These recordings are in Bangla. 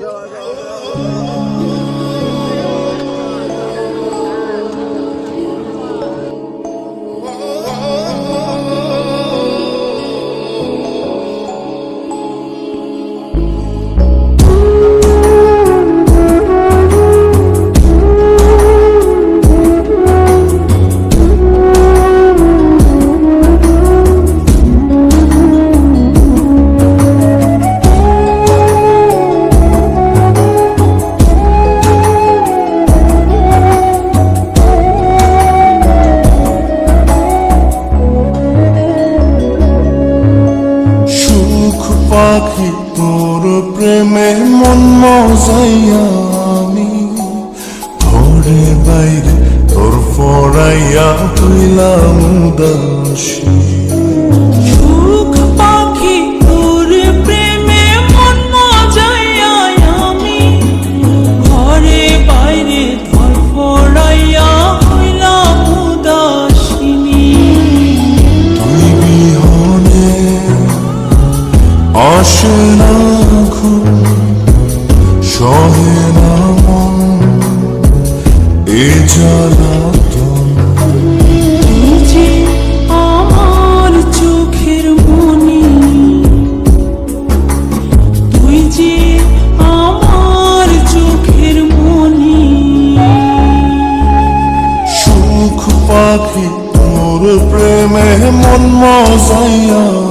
どうぞ。পাখি তোর প্রেমের মন আমি। ঘরে বাইরে তোর ফরাইয়া হইলাম উদাসী। I'm Almazan ya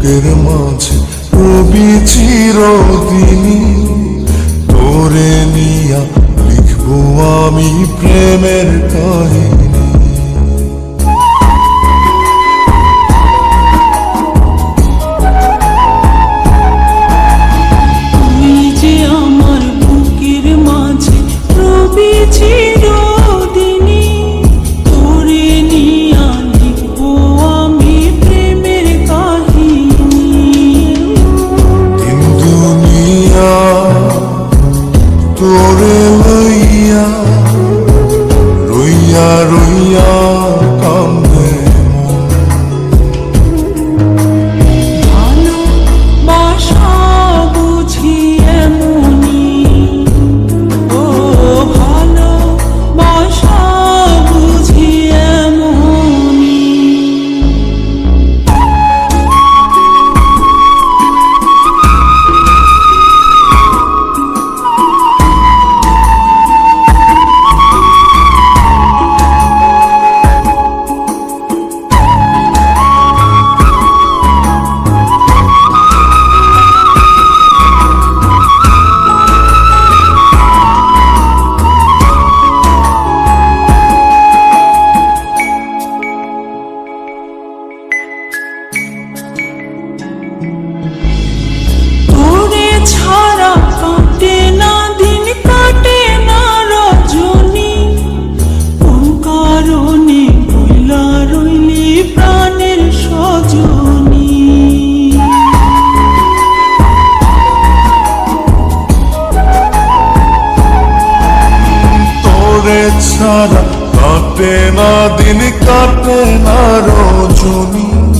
বুকের মাঝে কবি চিরদিনই তোরে নিয়া লিখব আমি প্রেমের কাহিনী। ছাড়া কাটে না দিন কাটে না রজনী।